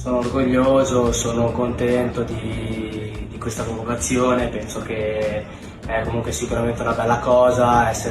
Sono orgoglioso, sono contento di, di questa convocazione, penso che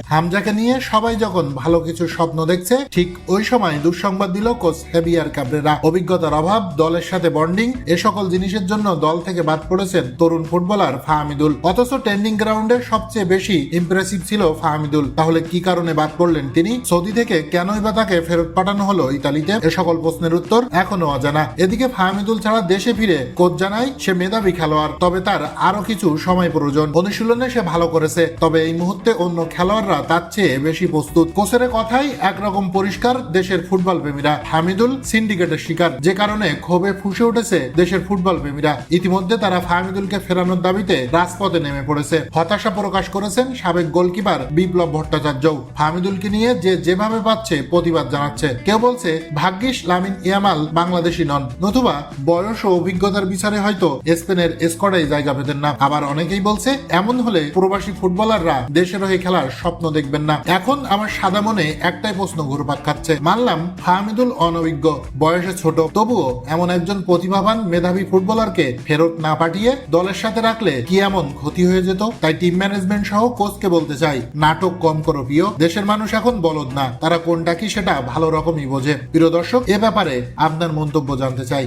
হামজাকে নিয়ে সবাই যখন ভালো কিছু স্বপ্ন দেখছে, ঠিক ওই সময় দুঃসংবাদ দিল কোচ হেভিয়ার কাবরেরা। অভিজ্ঞতার অভাব, দলের সাথে বন্ডিং, এ সকল জিনিসের জন্য দল থেকে বাদ পড়েছেন তরুণ ফুটবলার ফাহামিদুল। অথচ ট্রেন্ডিং গ্রাউন্ডে সবচেয়ে বেশি ইমপ্রেসিভ ছিল ফাহামিদুল। তাহলে কি কারণে বাদ পড়লেন তিনি? সৌদি থেকে কেনই বা তাকে ফেরত পাঠানো হলো ইতালিতে? এ সকল প্রশ্নের উত্তর এখনও অজানা। এদিকে ফাহামিদুল ছাড়া দেশে ফিরে কোচ জানায়, সে মেধাবী খেলোয়াড়, তবে তার আরও কিছু সময় প্রয়োজন। অনুশীলনে সে ভালো করেছে। তবে এই মুহূর্তে অন্য খেলোয়াড়রা তার চেয়ে বেশি প্রস্তুত। কোচের কথাই একরকম পরিষ্কার দেশের ফুটবল প্রেমীরা। হামিদুল সিন্ডিকেটের শিকার। যে কারণে ক্ষোভে ফুসে উঠেছে দেশের ফুটবল প্রেমীরা। ইতিমধ্যে তারা ফাহমিদুলকে ফেরানোর দাবিতে রাজপথে নেমে পড়েছে। হতাশা প্রকাশ করেছেন সাবেক গোলকিপার বিপ্লব ভট্টাচার্য। ফাহমিদুলকে নিয়ে যে যেভাবে পাচ্ছে প্রতিবাদ জানাচ্ছে। কেউ বলছে, ভাগ্যিস লামিন ইয়ামাল বাংলাদেশি নন। নতুবা বয়স ও অভিজ্ঞতার বিচারে হয়তো স্পেনের স্কোয়াডে জায়গা পেতেন না। আবার অনেকেই বলছে, এমন হলে প্রবাসী ফুটবলাররা দেশের হয়ে খেলার স্বপ্ন দেখবেন না। এখন আমার সাদা মনে একটাই প্রশ্ন ঘুরপাক খাচ্ছে। মানলাম ফাহমিদুল অনভিজ্ঞ বয়সে ছোট, তবুও এমন একজন প্রতিভাবান মেধাবী ফুটবলারকে ফেরত না পাঠিয়ে দলের সাথে রাখলে কি এমন ক্ষতি হয়ে যেত? তাই টিম ম্যানেজমেন্ট সহ কোচকে বলতে চাই, নাটক কম করো প্রিয়। দেশের মানুষ এখন বলদ না, তারা কোনটা কি সেটা ভালো রকমই বোঝে। প্রিয় দর্শক, এ ব্যাপারে আপনার মন্তব্য জানতে চাই।